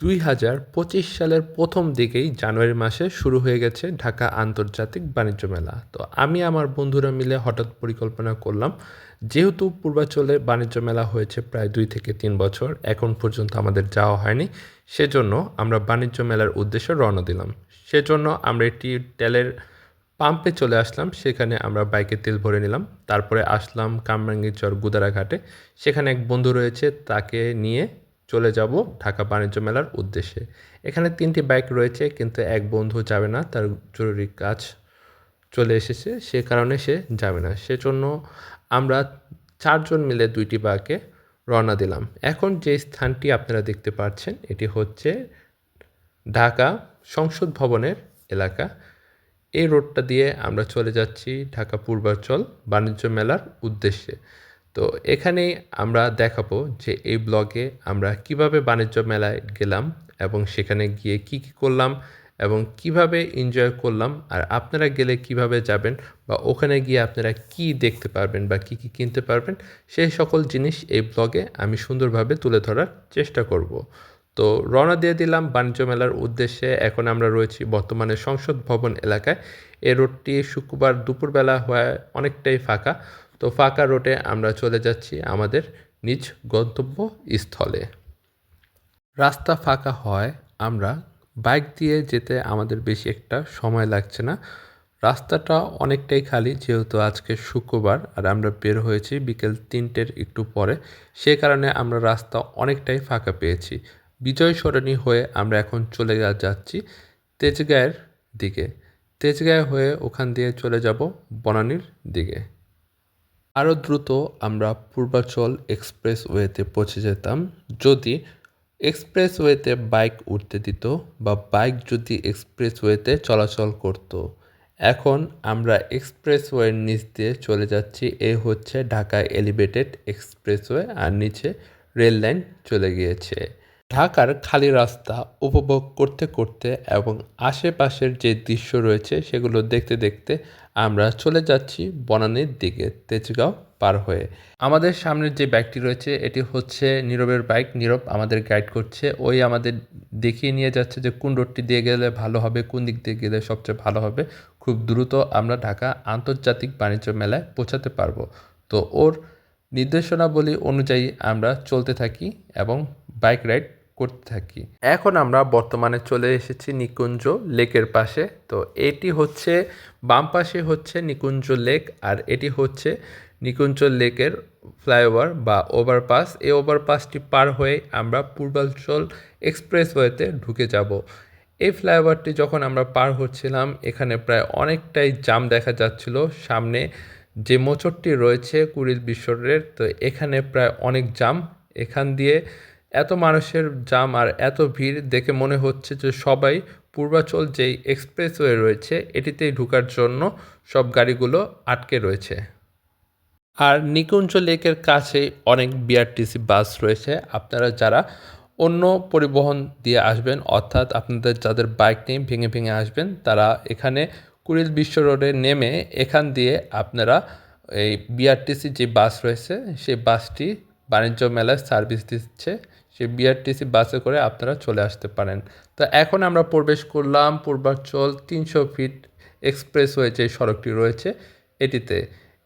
দুই হাজার পঁচিশ সালের প্রথম দিকেই জানুয়ারি মাসে শুরু হয়ে গেছে ঢাকা আন্তর্জাতিক বাণিজ্য মেলা। তো আমি আমার বন্ধুরা মিলে হঠাৎ পরিকল্পনা করলাম, যেহেতু পূর্বাচলে বাণিজ্য মেলা হয়েছে প্রায় দুই থেকে তিন বছর, এখন পর্যন্ত আমাদের যাওয়া হয়নি, সেজন্য আমরা বাণিজ্য মেলার উদ্দেশ্যে রওনা দিলাম। সেজন্য আমরা একটি তেলের পাম্পে চলে আসলাম, সেখানে আমরা বাইকে তেল ভরে নিলাম, তারপরে আসলাম কামরাঙ্গীরচর গুদারাঘাটে। সেখানে এক বন্ধু রয়েছে, তাকে নিয়ে চলে যাব ঢাকা বাণিজ্য মেলার উদ্দেশ্যে। এখানে তিনটি বাইক রয়েছে, কিন্তু এক বন্ধু যাবে না, তার জরুরি কাজ চলে এসেছে, সে কারণে সে যাবে না। সেজন্য আমরা চারজন মিলে দুইটি বাইকে রওনা দিলাম। এখন যে স্থানটি আপনারা দেখতে পাচ্ছেন, এটি হচ্ছে ঢাকা সংসদ ভবনের এলাকা। এই রোডটা দিয়ে আমরা চলে যাচ্ছি ঢাকা পূর্বাঞ্চল বাণিজ্য মেলার উদ্দেশ্যে। তো এখানেই আমরা দেখাবো যে এই ব্লগে আমরা কীভাবে বাণিজ্য মেলায় গেলাম এবং সেখানে গিয়ে কি কি করলাম এবং কীভাবে এনজয় করলাম, আর আপনারা গেলে কীভাবে যাবেন বা ওখানে গিয়ে আপনারা কি দেখতে পারবেন বা কি কি কিনতে পারবেন, সেই সকল জিনিস এই ব্লগে আমি সুন্দরভাবে তুলে ধরার চেষ্টা করব। তো রওনা দিয়ে দিলাম বাণিজ্য মেলার উদ্দেশ্যে। এখন আমরা রয়েছি বর্তমানে সংসদ ভবন এলাকায়। এই রোডটি শুক্রবার দুপুরবেলা হওয়ায় অনেকটাই ফাঁকা। তো ফাঁকা রোডে আমরা চলে যাচ্ছি আমাদের নিজ গন্তব্য স্থলে রাস্তা ফাঁকা হয়, আমরা বাইক দিয়ে যেতে আমাদের বেশি একটা সময় লাগছে না। রাস্তাটা অনেকটাই খালি, যেহেতু আজকে শুক্রবার আর আমরা বের হয়েছি বিকেল তিনটের একটু পরে, সে কারণে আমরা রাস্তা অনেকটাই ফাঁকা পেয়েছি। বিজয় সরণী হয়ে আমরা এখন চলে যাচ্ছি তেজগাঁয়ের দিকে। তেজগাঁয় হয়ে ওখান দিয়ে চলে যাব বনানীর দিকে। আরও দ্রুত আমরা পূর্বাচল এক্সপ্রেস ওয়েতে পৌঁছে যেতাম। যদি এক্সপ্রেস ওয়েতে বাইক উঠতে দিত বা বাইক যদি এক্সপ্রেস ওয়েতে চলাচল করত। এখন আমরা এক্সপ্রেস ওয়ের নিচ দিয়ে চলে যাচ্ছি। এ হচ্ছে ঢাকা এলিভেটেড এক্সপ্রেসওয়ে আর নিচে রেল লাইন চলে গিয়েছে। ঢাকার খালি রাস্তা উপভোগ করতে করতে এবং আশেপাশের যে দৃশ্য রয়েছে সেগুলো দেখতে দেখতে আমরা চলে যাচ্ছি বনানীর দিকে, তেজগাঁও পার হয়ে। আমাদের সামনের যে বাইকটি রয়েছে, এটি হচ্ছে নীরবের বাইক নীরব আমাদের গাইড করছে। ওই আমাদের দেখিয়ে নিয়ে যাচ্ছে যে কোন রোডটি দিয়ে গেলে ভালো হবে, কোন দিক দিয়ে গেলে সবচেয়ে ভালো হবে। খুব দ্রুত আমরা ঢাকা আন্তর্জাতিক বাণিজ্য মেলায় পৌঁছাতে পারব। তো ওর নির্দেশনাবলী অনুযায়ী আমরা চলতে থাকি এবং বাইক রাইড করতে থাকি। এখন আমরা বর্তমানে চলে এসেছি নিকুঞ্জ লেকের পাশে। তো এটি হচ্ছে, বাম পাশে হচ্ছে নিকুঞ্জ লেক আর এটি হচ্ছে নিকুঞ্জ লেকের ফ্লাইওভার বা ওভারপাস। এই ওভারপাসটি পার হয়ে আমরা পূর্বাঞ্চল এক্সপ্রেসওয়েতে ঢুকে যাব। এই ফ্লাইওভারটি যখন আমরা পার হচ্ছিলাম, এখানে প্রায় অনেকটাই জাম দেখা যাচ্ছিল। সামনে যে মোচরটি রয়েছে কুড়িল বিশ্বরের, তো এখানে প্রায় অনেক জাম। এখান দিয়ে এত মানুষের জাম আর এত ভিড় দেখে মনে হচ্ছে যে সবাই পূর্বাচল যেই এক্সপ্রেসওয়ে রয়েছে, এটিতেই ঢোকার জন্য সব গাড়িগুলো আটকে রয়েছে। আর নিকুঞ্জ লেকের কাছেই অনেক বিআরটিসি বাস রয়েছে। আপনারা যারা অন্য পরিবহন দিয়ে আসবেন, অর্থাৎ আপনাদের যাদের বাইক নেই ভেঙে ভেঙে আসবেন, তারা এখানে কুড়িল বিশ্ব রোডে নেমে এখান দিয়ে আপনারা এই বিআরটিসি যে বাস রয়েছে, সেই বাসটি বাণিজ্য মেলায় সার্ভিস দিচ্ছে। সেই বিআরটিসি বাসে করে আপনারা চলে আসতে পারেন। তো এখন আমরা প্রবেশ করলাম পূর্বাঞ্চল তিনশো ফিট এক্সপ্রেসওয়ে যে সড়কটি রয়েছে এটিতে।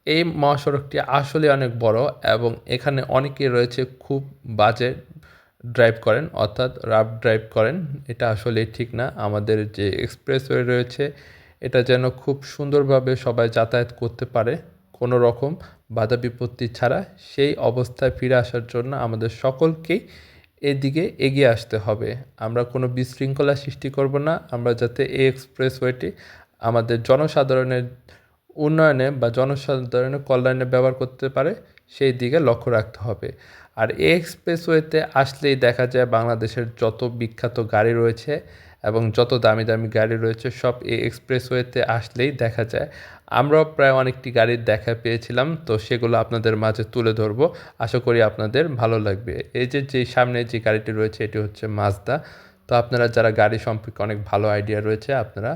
এই মহাসড়কটি আসলে অনেক বড় এবং এখানে অনেকেই রয়েছে খুব বাজে ড্রাইভ করেন, অর্থাৎ রাফ ড্রাইভ করেন। এটা আসলে ঠিক না। আমাদের যে এক্সপ্রেসওয়ে রয়েছে, এটা যেন খুব সুন্দরভাবে সবাই যাতায়াত করতে পারে কোনো রকম বাধা বিপত্তি ছাড়া। সেই অবস্থায় ফিরে আসার জন্য আমাদের সকলকেই এদিকে এগিয়ে আসতে হবে। আমরা কোনো বিশৃঙ্খলা সৃষ্টি করব না। আমরা যাতে এই এক্সপ্রেসওয়েটি আমাদের জনসাধারণের উন্নয়নে বা জনসাধারণের কল্যাণে ব্যবহার করতে পারে, সেই দিকে লক্ষ্য রাখতে হবে। আর এই এক্সপ্রেসওয়েতে আসলেই দেখা যায় বাংলাদেশের যত বিখ্যাত গাড়ি রয়েছে এবং যত দামি দামি গাড়ি রয়েছে, সব এই এক্সপ্রেসওয়েতে আসলেই দেখা যায় আমরাও প্রায় অনেকটি গাড়ির দেখা পেয়েছিলাম, তো সেগুলো আপনাদের মাঝে তুলে ধরবো। আশা করি আপনাদের ভালো লাগবে। এই যে যে সামনে যে গাড়িটি রয়েছে, এটি হচ্ছে মাজদা তো আপনারা যারা গাড়ি সম্পর্কে অনেক ভালো আইডিয়া রয়েছে, আপনারা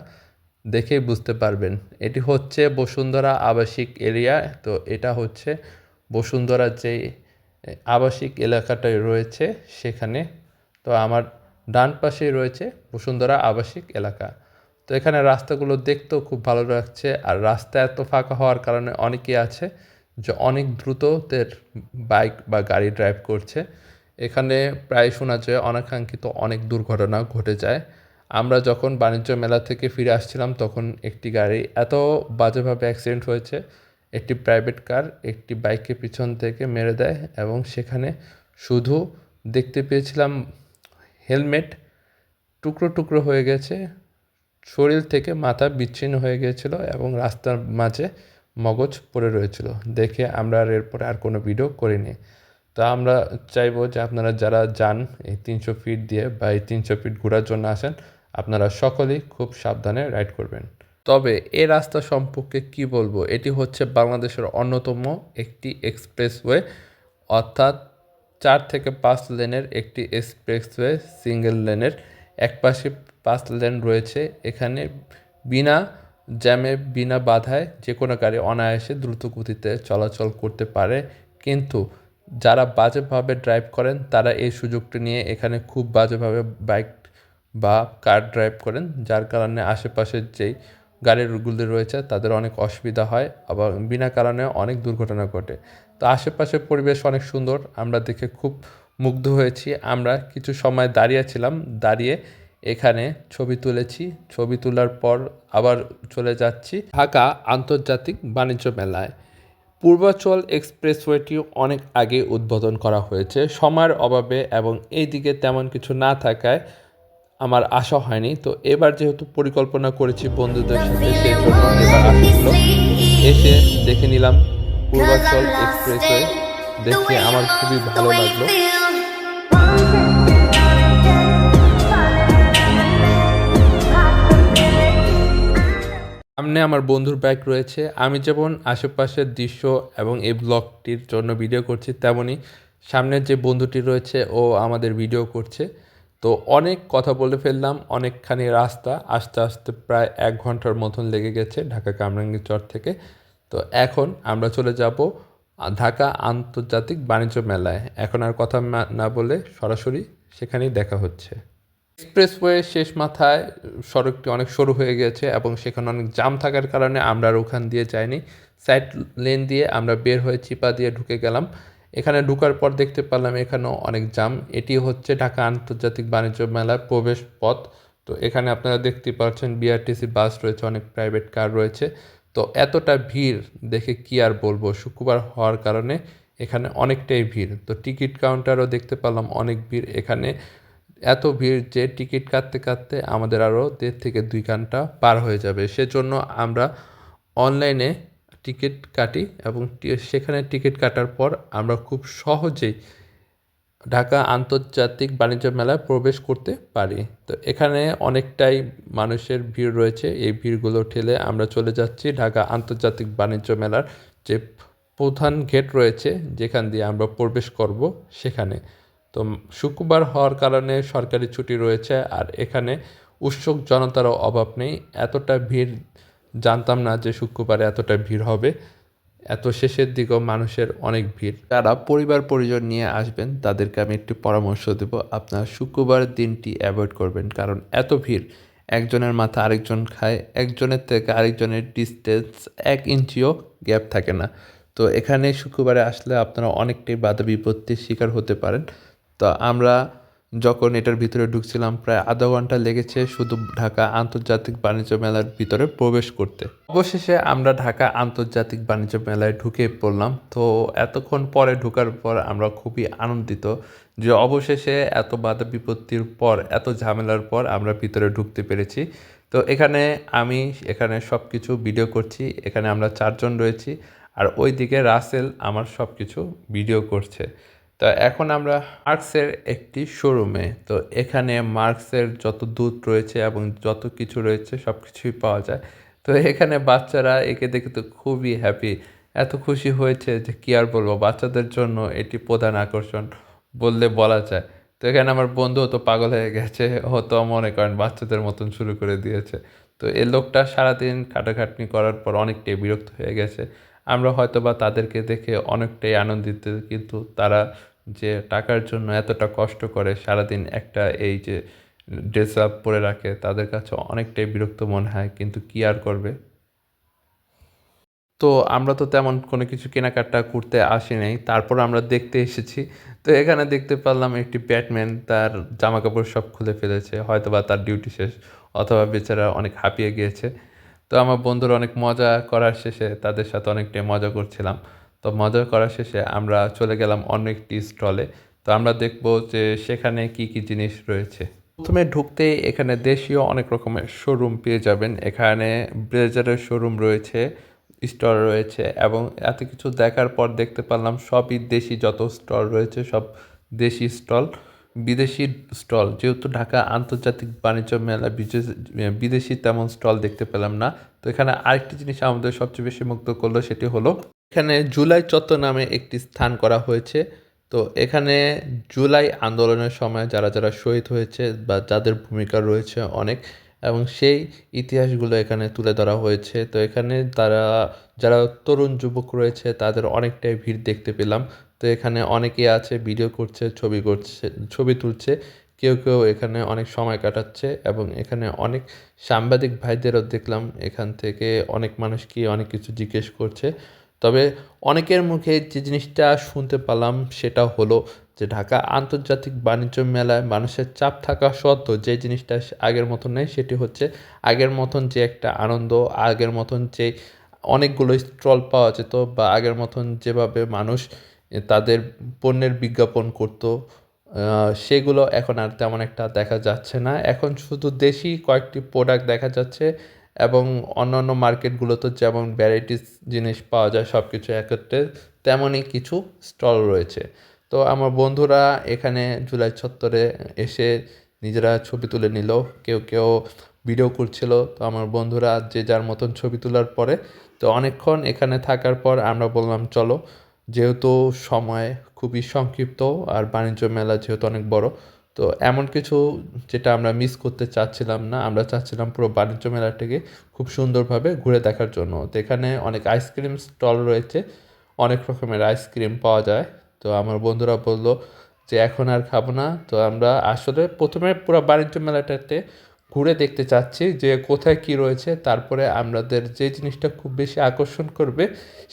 দেখেই বুঝতে পারবেন। এটি হচ্ছে বসুন্ধরা আবাসিক এরিয়া, তো এটা হচ্ছে বসুন্ধরা যে আবাসিক এলাকাটায় রয়েছে, সেখানে। তো আমার ডান পাশেই রয়েছে বসুন্ধরা আবাসিক এলাকা। তো এখানে রাস্তাগুলো দেখতেও খুব ভালো লাগছে। আর রাস্তা এত ফাঁকা হওয়ার কারণে অনেকেই আছে যে অনেক দ্রুতদের বাইক বা গাড়ি ড্রাইভ করছে। এখানে প্রায় শোনা যায় অনাকাঙ্ক্ষিত অনেক দুর্ঘটনা ঘটে যায়। আমরা যখন বাণিজ্য মেলা থেকে ফিরে আসছিলাম তখন একটি গাড়ি এত বাজেভাবে অ্যাক্সিডেন্ট হয়েছে, একটি প্রাইভেট কার একটি বাইককে পিছন থেকে মেরে দেয় এবং সেখানে শুধু দেখতে পেয়েছিলাম হেলমেট টুকরো টুকরো হয়ে গেছে। শরীর থেকে মাথা বিচ্ছিন্ন হয়ে গিয়েছিল এবং রাস্তার মাঝে মগজ পড়ে রয়েছিল। দেখে আমরা আর এরপরে আর কোনো ভিডিও করিনি। তো আমরা চাইব যে আপনারা যারা যান এই তিনশো ফিট দিয়ে বা এই তিনশো ফিট ঘোরার জন্য আসেন, আপনারা সকলেই খুব সাবধানে রাইড করবেন। তবে এ রাস্তা সম্পর্কে কি বলব? এটি হচ্ছে বাংলাদেশের অন্যতম একটি এক্সপ্রেসওয়ে অর্থাৎ চার থেকে পাঁচ লেনের একটি এক্সপ্রেসওয়ে সিঙ্গেল লেনের। এক লেন রয়েছে, এখানে বিনা জ্যামে, বিনা বাধায় যে কোনো গাড়ি অনায়াসে দ্রুত গতিতে চলাচল করতে পারে। কিন্তু যারা বাজেভাবে ড্রাইভ করেন, তারা এই সুযোগটি নিয়ে এখানে খুব বাজেভাবে বাইক বা কার ড্রাইভ করেন, যার কারণে আশেপাশের যেই গাড়িগুলি রয়েছে, তাদের অনেক অসুবিধা হয় আবার বিনা কারণে অনেক দুর্ঘটনা ঘটে। তো আশেপাশের পরিবেশ অনেক সুন্দর, আমরা দেখে খুব মুগ্ধ হয়েছি। আমরা কিছু সময় দাঁড়িয়েছিলাম দাঁড়িয়ে এখানে ছবি তুলেছি। ছবি তোলার পর আবার চলে যাচ্ছি ঢাকা আন্তর্জাতিক বাণিজ্য মেলায়। পূর্বাচল এক্সপ্রেসওয়েটি অনেক আগে উদ্বোধন করা হয়েছে। সময়ের অভাবে এবং এই দিকে তেমন কিছু না থাকায় আমার আশা হয়নি। তো এবার যেহেতু পরিকল্পনা করেছি বন্ধুদের সাথে, সেই জন্য এবার এসে দেখে নিলাম পূর্বাচল এক্সপ্রেসওয়ে। দেখে আমার খুবই ভালো লাগল। সামনে আমার বন্ধুর বাইক রয়েছে। আমি যেমন আশেপাশের দৃশ্য এবং এই ব্লগটির জন্য ভিডিও করছি তেমনই সামনের যে বন্ধুটি রয়েছে, ও আমাদের ভিডিও করছে। তো অনেক কথা বলে ফেললাম, অনেকখানি রাস্তা, আস্তে আস্তে প্রায় এক ঘণ্টার মতন লেগে গেছে ঢাকা কামরাঙ্গি চর থেকে। তো এখন আমরা চলে যাব ঢাকা আন্তর্জাতিক বাণিজ্য মেলায়। এখন আর কথা না- না বলে সরাসরি সেখানেই দেখা হচ্ছে। এক্সপ্রেসওয়ে শেষ মাথায় সড়কটি অনেক সরু হয়ে গেছে এবং সেখানে অনেক জাম থাকার কারণে আমরা আর ওখান দিয়ে যাইনি। সাইড লেন দিয়ে আমরা বের হয়ে চিপা দিয়ে ঢুকে গেলাম। এখানে ঢুকার পর দেখতে পেলাম এখানেও অনেক জাম এটি হচ্ছে ঢাকা আন্তর্জাতিক বাণিজ্য মেলার প্রবেশ পথ। তো এখানে আপনারা দেখতে পাচ্ছেন বিআরটিসি বাস রয়েছে, অনেক প্রাইভেট কার রয়েছে। তো এতটা ভিড় দেখে কি আর বলব? শুক্রবার হওয়ার কারণে এখানে অনেকটাই ভিড়। তো টিকিট কাউন্টারও দেখতে পেলাম অনেক ভিড় এখানে। এত ভিড় যে টিকিট কাটতে কাটতে আমাদের আরও দেড় থেকে দুই ঘণ্টা পার হয়ে যাবে। সেজন্য আমরা অনলাইনে টিকিট কাটি এবং সেখানে টিকিট কাটার পর আমরা খুব সহজেই ঢাকা আন্তর্জাতিক বাণিজ্য মেলায় প্রবেশ করতে পারি। তো এখানে অনেকটাই মানুষের ভিড় রয়েছে। এই ভিড়গুলো ঠেলে আমরা চলে যাচ্ছি ঢাকা আন্তর্জাতিক বাণিজ্য মেলার যে প্রধান গেট রয়েছে, যেখান দিয়ে আমরা প্রবেশ করব সেখানে। তো শুক্রবার হওয়ার কারণে সরকারি ছুটি রয়েছে আর এখানে উৎসুক জনতারও অভাব নেই। এতটা ভিড় জানতাম না যে শুক্রবারে এতটা ভিড় হবে। এত শেষের দিকেও মানুষের অনেক ভিড়। যারা পরিবার পরিজন নিয়ে আসবেন, তাদেরকে আমি একটু পরামর্শ দেব। আপনারা শুক্রবার দিনটি অ্যাভয়েড করবেন কারণ এত ভিড়। একজনের মাথা আরেকজন খায়, একজনের থেকে আরেকজনের ডিস্টেন্স এক ইঞ্চিও গ্যাপ থাকে না। তো এখানে শুক্রবারে আসলে আপনারা অনেকটাই বাধা বিপত্তির শিকার হতে পারেন। তো আমরা যখন এটার ভিতরে ঢুকছিলাম, প্রায় আধা ঘণ্টা লেগেছে শুধু ঢাকা আন্তর্জাতিক বাণিজ্য মেলার ভিতরে প্রবেশ করতে। অবশেষে আমরা ঢাকা আন্তর্জাতিক বাণিজ্য মেলায় ঢুকে পড়লাম। তো এতক্ষণ পরে ঢুকার পর আমরা খুবই আনন্দিত যে অবশেষে এত বাধা বিপত্তির পর, এত ঝামেলার পর আমরা ভিতরে ঢুকতে পেরেছি। তো এখানে আমি, এখানে সব কিছু ভিডিও করছি, এখানে আমরা চারজন রয়েছি। আর ওইদিকে রাসেল আমার সব কিছু ভিডিও করছে। তো এখন আমরা মার্কসের একটি শোরুমে। তো এখানে মার্কসের যত দুধ রয়েছে এবং যত কিছু রয়েছে সব কিছুই পাওয়া যায়। তো এখানে বাচ্চারা একে দেখে তো খুবই হ্যাপি এত খুশি হয়েছে যে কী আর বলব, বাচ্চাদের জন্য এটি প্রধান আকর্ষণ বললে বলা যায়। তো এখানে আমার বন্ধু তো পাগল হয়ে গেছে, ও তো মনে করেন বাচ্চাদের মতন শুরু করে দিয়েছে। তো এই লোকটা সারাদিন খাটাখাটনি করার পর অনেকটাই বিরক্ত হয়ে গেছে। আমরা হয়তো বা তাদেরকে দেখে অনেকটাই আনন্দিত, কিন্তু তারা যে টাকার জন্য এতটা কষ্ট করে সারাদিন একটা এই যে ড্রেস আপ পরে রাখে, তাদের কাছে অনেকটাই বিরক্ত মনে হয়, কিন্তু কি আর করবে? তো আমরা তো তেমন কোনো কিছু কেনাকাটা করতে আসি নাই। তারপর আমরা দেখতে এসেছি। তো এখানে দেখতে পারলাম একটি ব্যাটম্যান, তার জামা কাপড় সব খুলে ফেলেছে হয়তো বা তার ডিউটি শেষ, অথবা বেচারা অনেক হাঁপিয়ে গিয়েছে। তো আমার বন্ধুরা অনেক মজা করার শেষে তাদের সাথে অনেকটাই মজা করছিলাম। তো মজা করা শেষে আমরা চলে গেলাম অন্য একটি স্টলে তো আমরা দেখব যে সেখানে কি কি জিনিস রয়েছে। প্রথমে ঢুকতে এখানে দেশীয় অনেক রকমের শোরুম পেয়ে যাবেন। এখানে ব্লেজারের শোরুম রয়েছে স্টল রয়েছে এবং এত কিছু দেখার পর দেখতে পারলাম সবই দেশি যত স্টল রয়েছে, সব দেশি স্টল বিদেশি স্টল, যেহেতু ঢাকা আন্তর্জাতিক বাণিজ্য মেলা, বিদেশি তেমন স্টল দেখতে পেলাম না। তো এখানে আরেকটি জিনিস আমাদের সবচেয়ে বেশি মুগ্ধ করল, সেটি হলো এখানে জুলাই চত্বর নামে একটি স্থান করা হয়েছে। তো এখানে জুলাই আন্দোলনের সময় যারা যারা শহীদ হয়েছে বা যাদের ভূমিকা রয়েছে অনেক, এবং সেই ইতিহাসগুলো এখানে তুলে ধরা হয়েছে। তো এখানে তারা, যারা তরুণ যুবক রয়েছে, তাদের অনেকটাই ভিড় দেখতে পেলাম। তো এখানে অনেকেই আছে ভিডিও করছে, ছবি করছে, ছবি তুলছে। কেউ কেউ এখানে অনেক সময় কাটাচ্ছে এবং এখানে অনেক সাংবাদিক ভাইদেরও দেখলাম এখান থেকে অনেক মানুষকে অনেক কিছু জিজ্ঞেস করছে। তবে অনেকের মুখে যে জিনিসটা শুনতে পেলাম সেটা হলো যে ঢাকা আন্তর্জাতিক বাণিজ্য মেলায় মানুষের চাপ থাকা সত্ত্বেও যে জিনিসটা আগের মতন নেই সেটি হচ্ছে আগের মতন যে একটা আনন্দ, আগের মতন যে অনেকগুলো স্টল পাওয়া যেত বা আগের মতন যেভাবে মানুষ তাদের পণ্যের বিজ্ঞাপন করতো। সেগুলো এখন আর তেমন একটা দেখা যাচ্ছে না। এখন শুধু দেশি কয়েকটি প্রোডাক্ট দেখা যাচ্ছে এবং অন্যান্য মার্কেটগুলোতে যেমন ভ্যারাইটিস জিনিস পাওয়া যায় সব কিছু একত্রে, তেমনই কিছু স্টল রয়েছে। তো আমার বন্ধুরা এখানে জুলাই চত্বরে এসে নিজেরা ছবি তুলে নিল। কেউ কেউ ভিডিও করছিল। তো আমার বন্ধুরা যে যার মতন ছবি তোলার পরে, তো অনেকক্ষণ এখানে থাকার পর আমরা বললাম, চলো যেহেতু সময় খুবই সংক্ষিপ্ত আর বাণিজ্য মেলা যেহেতু অনেক বড়, তো এমন কিছু যেটা আমরা মিস করতে চাচ্ছিলাম না, আমরা চাচ্ছিলাম পুরো বাণিজ্য মেলাটাকে খুব সুন্দরভাবে ঘুরে দেখার জন্য। তো এখানে অনেক আইসক্রিম স্টল রয়েছে, অনেক রকমের আইসক্রিম পাওয়া যায়। তো আমার বন্ধুরা বলল যে, এখন আর খাব না। তো আমরা আসলে প্রথমে পুরো বাণিজ্য মেলাটাতে ঘুরে দেখতে চাচ্ছি যে, কোথায় কি রয়েছে, তারপরে আমাদের যে জিনিসটা খুব বেশি আকর্ষণ করবে,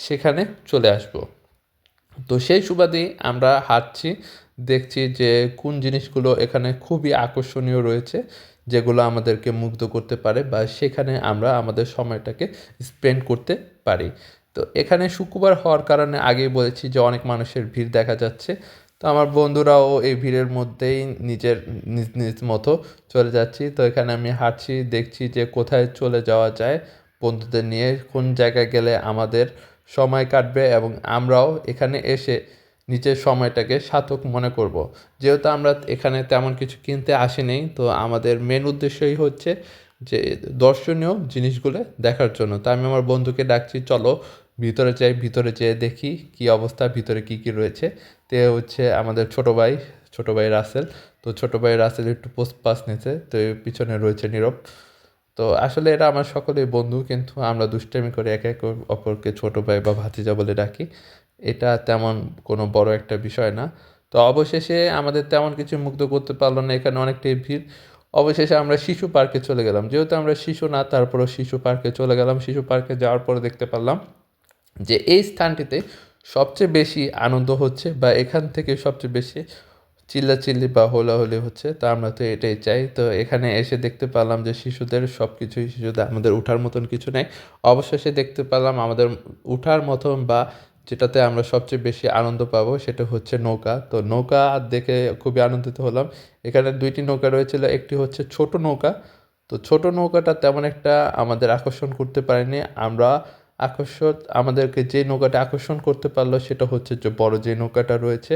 সেখানে চলে আসব। তো সেই সুবাদেই আমরা হাঁটছি, দেখছি যে কোন জিনিসগুলো এখানে খুবই আকর্ষণীয় রয়েছে, যেগুলো আমাদেরকে মুগ্ধ করতে পারে বা সেখানে আমরা আমাদের সময়টাকে স্পেন্ড করতে পারি। তো এখানে শুক্রবার হওয়ার কারণে আগেই বলেছি যে অনেক মানুষের ভিড় দেখা যাচ্ছে। তো আমার বন্ধুরাও এই ভিড়ের মধ্যেই নিজের নিজ নিজ মতো চলে যাচ্ছি। তো এখানে আমি হাঁটছি, দেখছি যে কোথায় চলে যাওয়া যায় বন্ধুদের নিয়ে, কোন জায়গায় গেলে আমাদের সময় কাটবে এবং আমরাও এখানে এসে নিজের সময়টাকে সার্থক মনে করব। যেহেতু আমরা এখানে তেমন কিছু কিনতে আসিনি, তো আমাদের মেন উদ্দেশ্যই হচ্ছে যে দর্শনীয় জিনিসগুলো দেখার জন্য। তো আমি আমার বন্ধুকে ডাকছি, চলো ভিতরে যাই, ভিতরে যেয়ে দেখি কি অবস্থা, ভিতরে কি কি রয়েছে। তে হচ্ছে আমাদের ছোট ভাই ছোট ভাই রাসেল। তো ছোট ভাই রাসেল একটু পোস্ট পাস নিয়েছে, তো পিছনে রয়েছে নীরব। তো আসলে এরা আমার সকলেই বন্ধু, কিন্তু আমরা দুষ্টামি করে একে একে অপরকে ছোট ভাই বা ভাতিজা বলে ডাকি। এটা তেমন কোনো বড় একটা বিষয় না। তো অবশেষে আমাদের তেমন কিছু মুগ্ধ করতে পারল না, এখানে অনেকটাই ভিড়। অবশেষে আমরা শিশু পার্কে চলে গেলাম। যেহেতু আমরা শিশু না, তারপরও শিশু পার্কে চলে গেলাম। শিশু পার্কে যাওয়ার পরে দেখতে পারলাম যে এই স্থানটিতে সবচেয়ে বেশি আনন্দ হচ্ছে বা এখান থেকে সবচেয়ে বেশি চিল্লাচিল্লি বা হোলাহুলি হচ্ছে, তা আমরা তো এটাই চাই। তো এখানে এসে দেখতে পেলাম যে শিশুদের সব কিছুই শিশুদের আমাদের উঠার মতন কিছু নেই। অবশেষে দেখতে পেলাম আমাদের উঠার মতন বা যেটাতে আমরা সবচেয়ে বেশি আনন্দ পাবো সেটা হচ্ছে নৌকা। তো নৌকা দেখে খুবই আনন্দিত হলাম। এখানে দুইটি নৌকা রয়েছিল, একটি হচ্ছে ছোট নৌকা। তো ছোট নৌকাটা তেমন একটা আমাদের আকর্ষণ করতে পারেনি। আমরা আকর্ষণ, আমাদেরকে যে নৌকাটা আকর্ষণ করতে পারল সেটা হচ্ছে যে বড় যে নৌকাটা রয়েছে,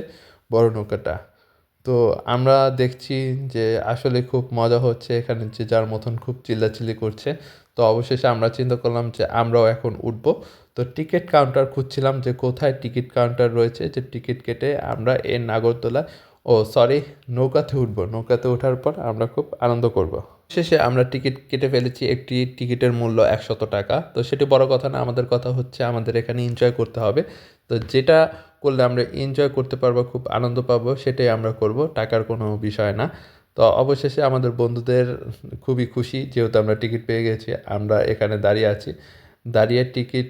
বড় নৌকাটা। তো আমরা দেখছি যে আসলে খুব মজা হচ্ছে এখানে যে যার মতন খুব চিল্লাচিল্লি করছে। তো অবশেষে আমরা চিন্তা করলাম যে আমরাও এখন উঠব। তো টিকিট কাউন্টার খুঁজছিলাম যে কোথায় টিকিট কাউন্টার রয়েছে যে টিকিট কেটে আমরা এই নাগরদোলা ও সরি নৌকাতে উঠবো। নৌকাতে ওঠার পর আমরা খুব আনন্দ করব। শেষে আমরা টিকিট কেটে ফেলেছি একটি টিকিটের মূল্য একশত টাকা। তো সেটি বড় কথা না, আমাদের কথা হচ্ছে আমাদের এখানে এনজয় করতে হবে। তো যেটা করলে আমরা এনজয় করতে পারব, খুব আনন্দ পাবো, সেটাই আমরা করব, টাকার কোনো বিষয় না। তো অবশেষে আমাদের বন্ধুদের খুবই খুশি, যেহেতু আমরা টিকিট পেয়ে গেছি, আমরা এখানে দাঁড়িয়ে আছি। দাঁড়িয়ে টিকিট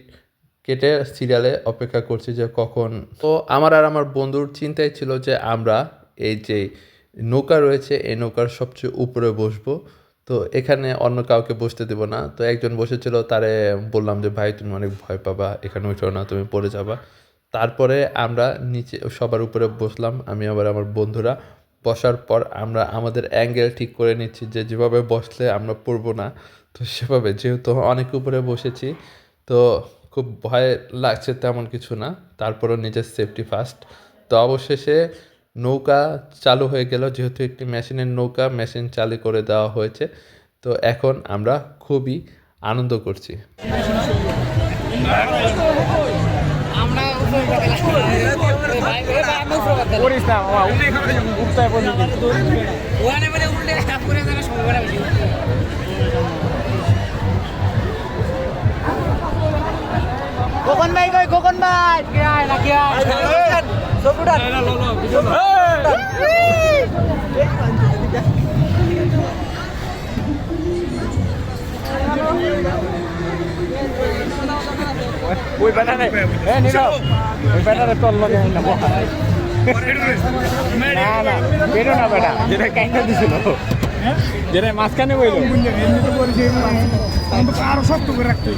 কেটে সিরিয়ালে অপেক্ষা করছি যে কখন। তো আমার আর আমার বন্ধুর চিন্তাই ছিল যে আমরা এই যে নৌকা রয়েছে, এই নৌকার সবচেয়ে উপরে বসবো। তো এখানে অন্য কাউকে বসতে দেবো না। তো একজন বসেছিল, তারে বললাম যে, ভাই, তুমি অনেক ভয় পাবা, এখানে উঠো না, তুমি পড়ে যাবা। তারপরে আমরা নিচে সবার উপরে বসলাম, আমি আবার আমার বন্ধুরা। বসার পর আমরা আমাদের অ্যাঙ্গেল ঠিক করে নিচ্ছি যে যেভাবে বসলে আমরা পড়ব না। তো সেভাবে, যেহেতু অনেক উপরে বসেছি, তো খুব ভয় লাগছে তেমন কিছু না। তারপরও নিজের সেফটি ফার্স্ট তো অবশেষে নৌকা চালু হয়ে গেল, যেহেতু একটি মেশিনের নৌকা, মেশিন চালু করে দেওয়া হয়েছে। তো এখন আমরা খুবই আনন্দ করছি। করিস না উঠে উঠতে ওখানে মানে উল্টে স্টাফ করে যারা সবাই বেশি খোকন ভাই কই খোকন ভাই কে আয় না কে আয়। সবুডান ওই ব্যাটারে এ নিলো ওই ব্যাটারে তোর লগে না না না বেরো না বেটা যেটা কাইন্ডা দিছিল যেটা মাঝখানে বইল আরও শক্ত করে রাখতে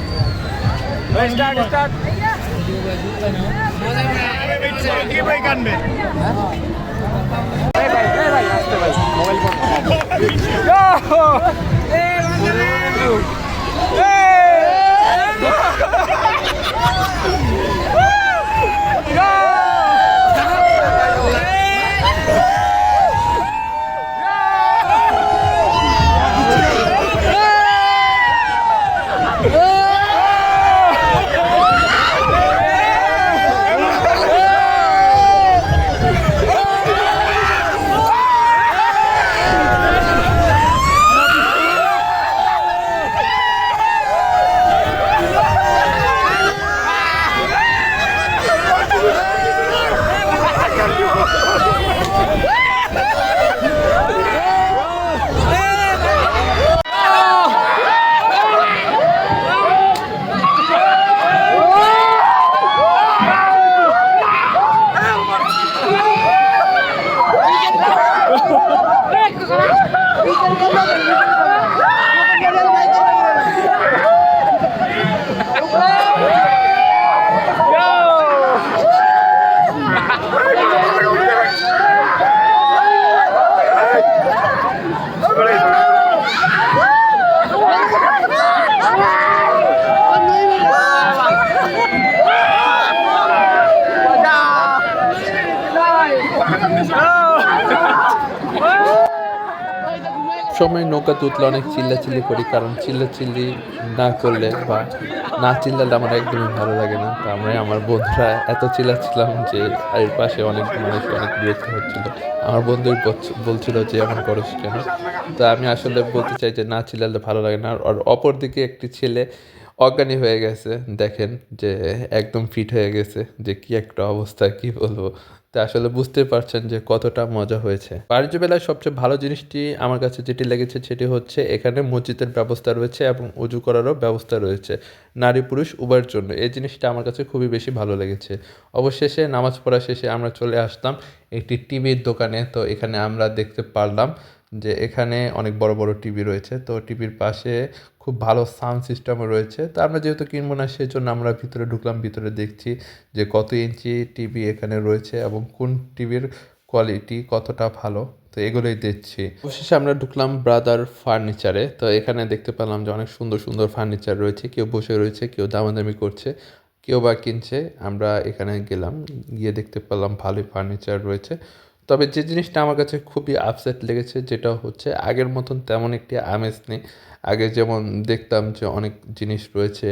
স্টার্ট স্টার্ট ভাই কানবে ভাই ভাই আসতে ভাই মোবাইল ফোন সময় তুতলে অনেক চিল্লাচিল্লি করি, কারণ চিল্লাচিল্লি না করলে বা না চিল্লালে আমার একদমই ভালো লাগে না। তো আমরা, আমার বন্ধুরা এত চিল্লাচ্ছিলাম যে এর পাশে অনেক মানুষ অনেক বিরক্ত হচ্ছিল। আমার বন্ধুই বলছ- বলছিল যে এমন করস কেন? তো আমি আসলে বলতে চাই যে না চিল্লালে ভালো লাগে না। আর অপরদিকে একটি ছেলে অজ্ঞানী হয়ে গেছে। দেখেন যে একদম ফিট হয়ে গেছে যে কি একটা অবস্থা, কি বলব? তা আসলে বুঝতে পারছেন যে কতটা মজা হয়েছে। বাণিজ্য মেলায় সবচেয়ে ভালো জিনিসটি আমার কাছে যেটি লেগেছে সেটি হচ্ছে এখানে মসজিদের ব্যবস্থা রয়েছে এবং উজু করারও ব্যবস্থা রয়েছে। নারী পুরুষ, উভয়ের জন্য। এই জিনিসটা আমার কাছে খুবই বেশি ভালো লেগেছে। অবশেষে নামাজ পড়া শেষে আমরা চলে আসলাম একটি টিভির দোকানে। তো এখানে আমরা দেখতে পারলাম যে এখানে অনেক বড় বড় টিভি রয়েছে। তো টিভির পাশে খুব ভালো সাউন্ড সিস্টেমও রয়েছে। তো আমরা যেহেতু কিনবো না সেই জন্য আমরা ভিতরে ঢুকলাম, ভিতরে দেখছি যে কত ইঞ্চি টিভি এখানে রয়েছে এবং কোন টিভির কোয়ালিটি কতটা ভালো। তো এগুলোই দেখছি। অবশেষে আমরা ঢুকলাম ব্রাদার ফার্নিচারে তো এখানে দেখতে পেলাম যে অনেক সুন্দর সুন্দর ফার্নিচার রয়েছে। কেউ বসে রয়েছে, কেউ দামাদামি করছে, কেউ বা কিনছে। আমরা এখানে গেলাম, গিয়ে দেখতে পেলাম ভালোই ফার্নিচার রয়েছে। তবে যে জিনিসটা আমার কাছে খুবই আপসেট লেগেছে যেটা হচ্ছে আগের মতন তেমন একটি আমেজ নেই। আগে যেমন দেখতাম যে অনেক জিনিস রয়েছে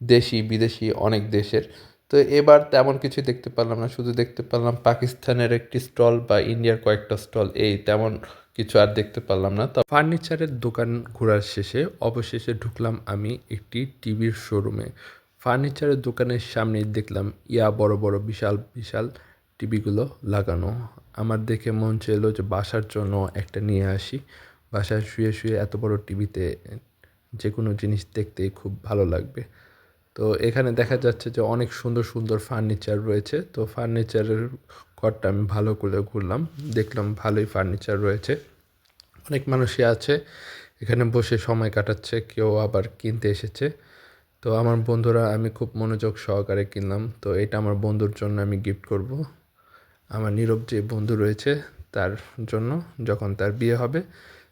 দেশি, বিদেশি অনেক দেশের। তো এবার তেমন কিছু দেখতে পারলাম না, শুধু দেখতে পারলাম পাকিস্তানের একটি স্টল বা ইন্ডিয়ার কয়েকটা স্টল, এই তেমন কিছু আর দেখতে পারলাম না। তো ফার্নিচারের দোকান ঘোরার শেষে অবশেষে ঢুকলাম আমি একটি টিভির শোরুমে ফার্নিচারের দোকানের সামনেই দেখলাম ইয়া বড় বড় বিশাল বিশাল টিভিগুলো লাগানো। আমার দেখে মন চাইলো যে বাসার জন্য একটা নিয়ে আসি। বাসায় শুয়ে শুয়ে এত বড় টিভিতে যে কোনো জিনিস দেখতে খুব ভালো লাগবে। তো এখানে দেখা যাচ্ছে যে অনেক সুন্দর সুন্দর ফার্নিচার রয়েছে। তো ফার্নিচারের ঘরটা আমি ভালো করে ঘুরলাম। দেখলাম ভালোই ফার্নিচার রয়েছে। অনেক মানুষই আছে। এখানে বসে সময় কাটাচ্ছে, কেউ আবার কিনতে এসেছে। তো আমার বন্ধুরা, আমি খুব মনোযোগ সহকারে কিনলাম। তো এটা আমার বন্ধুর জন্য আমি গিফট করব। আমার নীরব যে বন্ধু রয়েছে তার জন্য যখন তার বিয়ে হবে,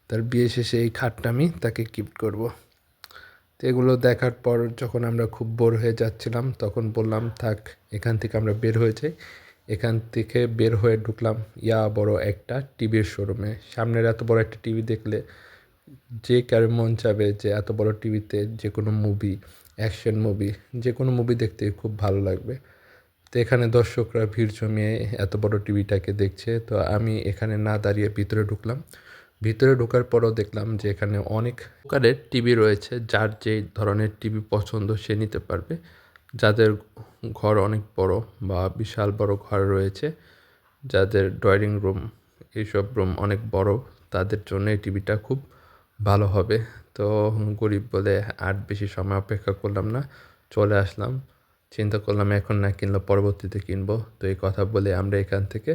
তার বিয়ে শেষে এই খাটটা আমি তাকে গিফট করব। তো এগুলো দেখার পর যখন আমরা খুব বোর হয়ে যাচ্ছিলাম, তখন বললাম, থাক, এখান থেকে আমরা বের হয়ে যাই। এখান থেকে বের হয়ে ঢুকলাম, ইয়া বড় একটা টিভির শোরুমে সামনের এত বড় একটা টিভি দেখলে যে কারও মন চাবে যে এত বড় টিভিতে যে কোনো মুভি অ্যাকশন মুভি যে কোনো মুভি দেখতে খুব ভালো লাগবে। এখানে দর্শকরা ভিড় জমিয়ে এত বড় টিভিটাকে দেখছে। তো আমি এখানে না দাঁড়িয়ে ভিতরে ঢুকলাম। ভিতরে ঢোকার পরও দেখলাম যে এখানে অনেক প্রকারের টিভি রয়েছে, যার যে ধরনের টিভি পছন্দ সে নিতে পারবে। যাদের ঘর অনেক বড় বা বিশাল বড় ঘর রয়েছে, যাদের ড্রয়িং রুম, এইসব রুম অনেক বড়, তাদের জন্য এই টিভিটা খুব ভালো হবে। তো গরিব বলে আর বেশি সময় অপেক্ষা করলাম না, চলে আসলাম। চিন্তা করলাম এখন না কিনলে পরবর্তীতে কিনবো। তো এই কথা বলে আমরা এখান থেকে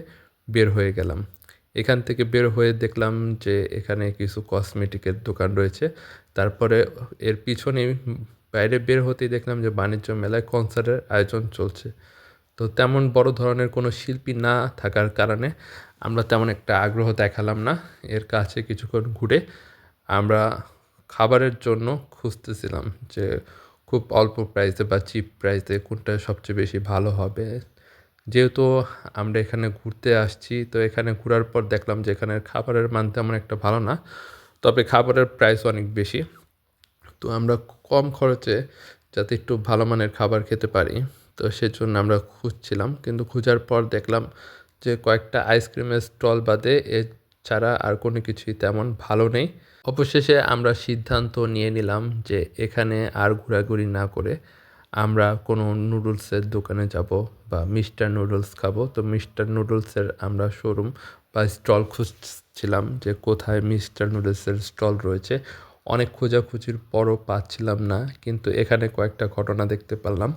বের হয়ে গেলাম। এখান থেকে বের হয়ে দেখলাম যে এখানে কিছু কসমেটিকের দোকান রয়েছে। তারপরে এর পিছনে বাইরে বের হতেই দেখলাম যে বাণিজ্য মেলায় কনসার্টের আয়োজন চলছে। তো তেমন বড় ধরনের কোনো শিল্পী না থাকার কারণে আমরা তেমন একটা আগ্রহ দেখালাম না। এর কাছে কিছুক্ষণ ঘুরে আমরা খাবারের জন্য খুঁজতেছিলাম যে খুব অল্প প্রাইসে বা চিপ প্রাইসে কোনটা সবচেয়ে বেশি ভালো হবে? যেহেতু আমরা এখানে ঘুরতে আসছি, তো এখানে ঘোরার পর দেখলাম যে এখানের খাবারের মান তেমন একটা ভালো না। তবে খাবারের প্রাইস অনেক বেশি। তো আমরা কম খরচে যাতে একটু ভালো মানের খাবার খেতে পারি, তো সেজন্য আমরা খুঁজছিলাম। কিন্তু খোঁজার পর দেখলাম যে কয়েকটা আইসক্রিমের স্টল বাদে এছাড়া আর কোনো কিছুই তেমন ভালো নেই। অবশেষে আমরা সিদ্ধান্ত নিয়ে নিলাম যে এখানে আর ঘোরাঘুরি না করে আমরা কোনো নুডলসের দোকানে যাব বা মিস্টার নুডলস খাব। তো মিস্টার নুডলসের আমরা শোরুম বা স্টল খুঁজছিলাম যে কোথায় মিস্টার নুডলসের স্টল রয়েছে। অনেক খোঁজাখুঁজির পরও পাচ্ছিলাম না, কিন্তু এখানে কয়েকটা ঘটনা দেখতে পারলাম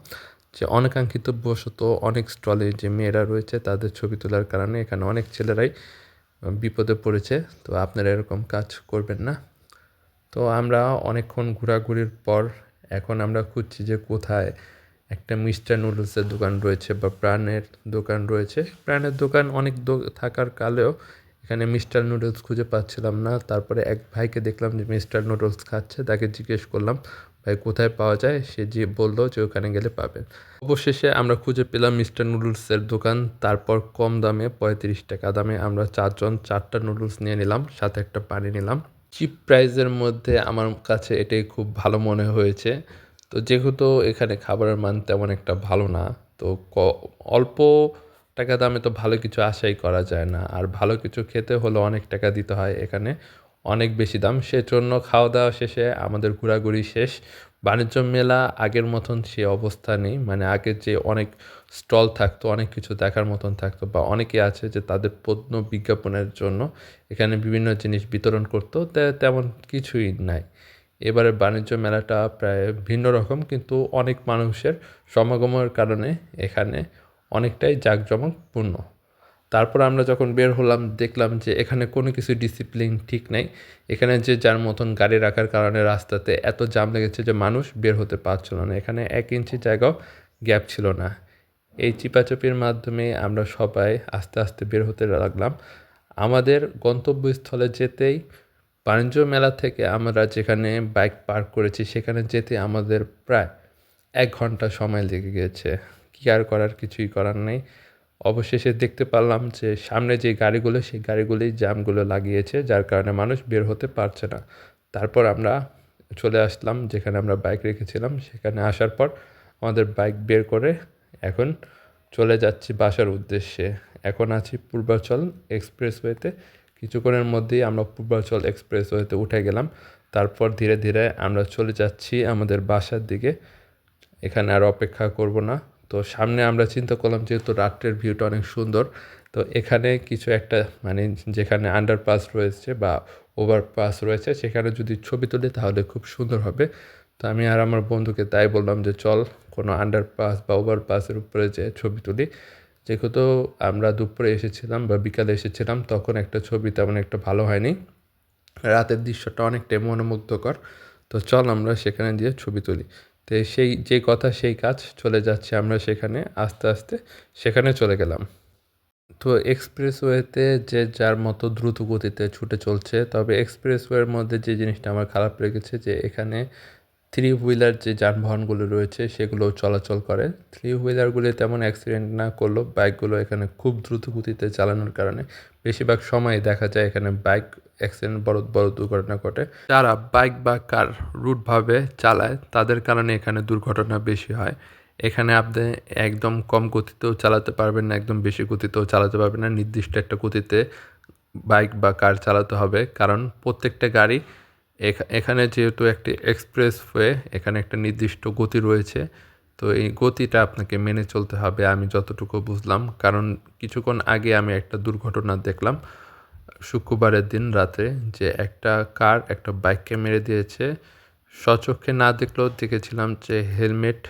যে অনেকাঙ্ক্ষিত বশত অনেক স্টলে যে মেয়েরা রয়েছে তাদের ছবি তোলার কারণে এখানে অনেক ছেলেরাই বিপদে পড়েছে, তো আপনারা এরকম কাজ করবেন না। তো আমরা অনেকক্ষণ ঘোরাঘুরির পর এখন আমরা খুঁজছি যে কোথায় একটা মিস্টার নুডলসের দোকান রয়েছে বা প্রাণের দোকান রয়েছে। প্রাণের দোকান অনেক থাকার কালেও এখানে মিস্টার নুডলস খুঁজে পাচ্ছিলাম না। তারপরে এক ভাইকে দেখলাম যে মিস্টার নুডলস খাচ্ছে, তাকে জিজ্ঞেস করলাম ভাই, কোথায় পাওয়া যায়? সে যে বলল যে ওখানে গেলে পাবেন। অবশেষে আমরা খুঁজে পেলাম মিস্টার নুডলসের দোকান। তারপর কম দামে পঁয়ত্রিশ টাকা দামে আমরা চারজন চারটা নুডলস নিয়ে নিলাম, সাথে একটা পানি নিলাম। চিপ প্রাইসের মধ্যে আমার কাছে এটাই খুব ভালো মনে হয়েছে। তো যেহেতু এখানে খাবারের মান তেমন একটা ভালো না, তো ক- অল্প টাকা দামে তো ভালো কিছু আশাই করা যায় না। আর ভালো কিছু খেতে হলে অনেক টাকা দিতে হয় এখানে। অনেক বেশি দাম। সেজন্য খাওয়া দাওয়া শেষে আমাদের ঘোরাঘুরি শেষ। বাণিজ্য মেলা আগের মতন সে অবস্থা নেই। মানে আগে যে অনেক স্টল থাকতো, অনেক কিছু দেখার মতন থাকতো বা অনেকে আছে যে তাদের পণ্য বিজ্ঞাপনের জন্য এখানে বিভিন্ন জিনিস বিতরণ করতো, তে- তেমন কিছুই নাই। এবারে বাণিজ্য মেলাটা প্রায় ভিন্ন রকম কিন্তু অনেক মানুষের সমাগমের কারণে এখানে অনেকটাই জাঁকজমকপূর্ণ। তারপর আমরা যখন বের হলাম, দেখলাম যে এখানে কোনো কিছু ডিসিপ্লিন ঠিক নেই। এখানে যে যার মতন গাড়ি রাখার কারণে রাস্তাতে এত জাম লেগেছে যে মানুষ বের হতে পারছিল না। এখানে এক ইঞ্চি জায়গাও গ্যাপ ছিল না। এই চিপাচাপির মাধ্যমে আমরা সবাই আস্তে আস্তে বের হতে লাগলাম। আমাদের গন্তব্যস্থলে যেতেই বাণিজ্য মেলা থেকে আমরা যেখানে বাইক পার্ক করেছি, সেখানে যেতে আমাদের প্রায় এক ঘণ্টা সময় লেগে গেছে। কী আর করার কিছুই করার নেই। অবশেষে দেখতে পারলাম যে সামনে যে গাড়িগুলো, সেই গাড়িগুলি জ্যামগুলো লাগিয়েছে, যার কারণে মানুষ বের হতে পারছে না। তারপর আমরা চলে আসলাম, যেখানে আমরা বাইক রেখেছিলাম। সেখানে আসার পর আমাদের বাইক বের করে এখন চলে যাচ্ছি বাসার উদ্দেশ্যে। এখন আছি পূর্বাচল এক্সপ্রেসওয়েতে। কিছুক্ষণের মধ্যেই আমরা পূর্বাচল এক্সপ্রেসওয়েতে উঠে গেলাম। তারপর ধীরে ধীরে আমরা চলে যাচ্ছি আমাদের বাসার দিকে। এখানে আর অপেক্ষা করব না। তো সামনে আমরা চিন্তা করলাম যেহেতু রাত্রের ভিউটা অনেক সুন্দর, তো এখানে কিছু একটা মানে যেখানে আন্ডারপাস রয়েছে বা ওভারপাস রয়েছে সেখানে যদি ছবি তুলি তাহলে খুব সুন্দর হবে। তো আমি আর আমার বন্ধুকে তাই বললাম যে চল কোনো আন্ডারপাস বা ওভারপাসের উপরে যে ছবি তুলি। যেহেতু আমরা দুপুরে এসেছিলাম বা বিকালে এসেছিলাম তখন একটা ছবি তেমন একটা ভালো হয়নি। রাতের দৃশ্যটা অনেকটাই মনোমুগ্ধকর। তো চল আমরা সেখানে গিয়ে ছবি তুলি। তো সেই, যে কথা সেই কাজ চলে যাচ্ছে, আমরা সেখানে আস্তে আস্তে সেখানে চলে গেলাম। তো এক্সপ্রেসওয়েতে যে যার মতো দ্রুত গতিতে ছুটে চলছে, তবে এক্সপ্রেসওয়ের মধ্যে যে জিনিসটা আমার খারাপ লেগেছে, যে এখানে থ্রি হুইলার যে যানবাহনগুলো রয়েছে, সেগুলো চলাচল করে। থ্রি হুইলারগুলি তেমন অ্যাক্সিডেন্ট না করলেও বাইকগুলো এখানে খুব দ্রুত গতিতে চালানোর কারণে বেশিরভাগ সময় দেখা যায় এখানে বাইক অ্যাক্সিডেন্ট বড় বড় দুর্ঘটনা ঘটে। যারা বাইক বা কার রুটভাবে চালায়, তাদের কারণে এখানে দুর্ঘটনা বেশি হয়। এখানে আপনি একদম কম গতিতেও চালাতে পারবেন না, একদম বেশি গতিতেও চালাতে পারবেন না। নির্দিষ্ট একটা গতিতে বাইক বা কার চালাতে হবে। কারণ প্রত্যেকটা গাড়ি এখানে যেহেতু একটি এক্সপ্রেস ওয়ে এখানে একটা নির্দিষ্ট গতি রয়েছে, তো এই গতিটা আপনাকে মেনে চলতে হবে আমি যতটুকু বুঝলাম। কারণ কিছুক্ষণ আগে আমি একটা দুর্ঘটনা দেখলাম, শুক্রবারের দিন রাতে যে একটা কার একটা বাইককে মেরে দিয়েছে। সচক্ষে না দেখলেও দেখেছিলাম যে হেলমেট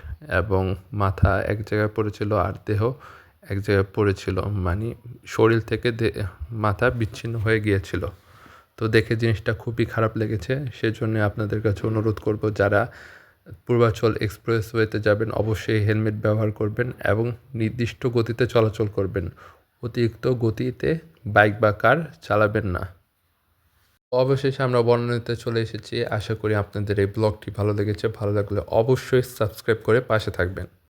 এবং মাথা এক জায়গায় পড়েছিল আর দেহ এক জায়গায় পড়েছিল মানে শরীর থেকে মাথা বিচ্ছিন্ন হয়ে গিয়েছিল। তো দেখে জিনিসটা খুবই খারাপ লেগেছে। সেজন্য আপনাদের কাছে অনুরোধ করব, যারা পূর্বাচল এক্সপ্রেসওয়েতে যাবেন, অবশ্যই হেলমেট ব্যবহার করবেন এবং নির্দিষ্ট গতিতে চলাচল করবেন। অতিরিক্ত গতিতে বাইক বা কার চালাবেন না। অবশেষে আমরা বর্ণনাতে চলে এসেছি। আশা করি আপনাদের এই ব্লগটি ভালো লেগেছে। ভালো লাগলে অবশ্যই সাবস্ক্রাইব করে পাশে থাকবেন।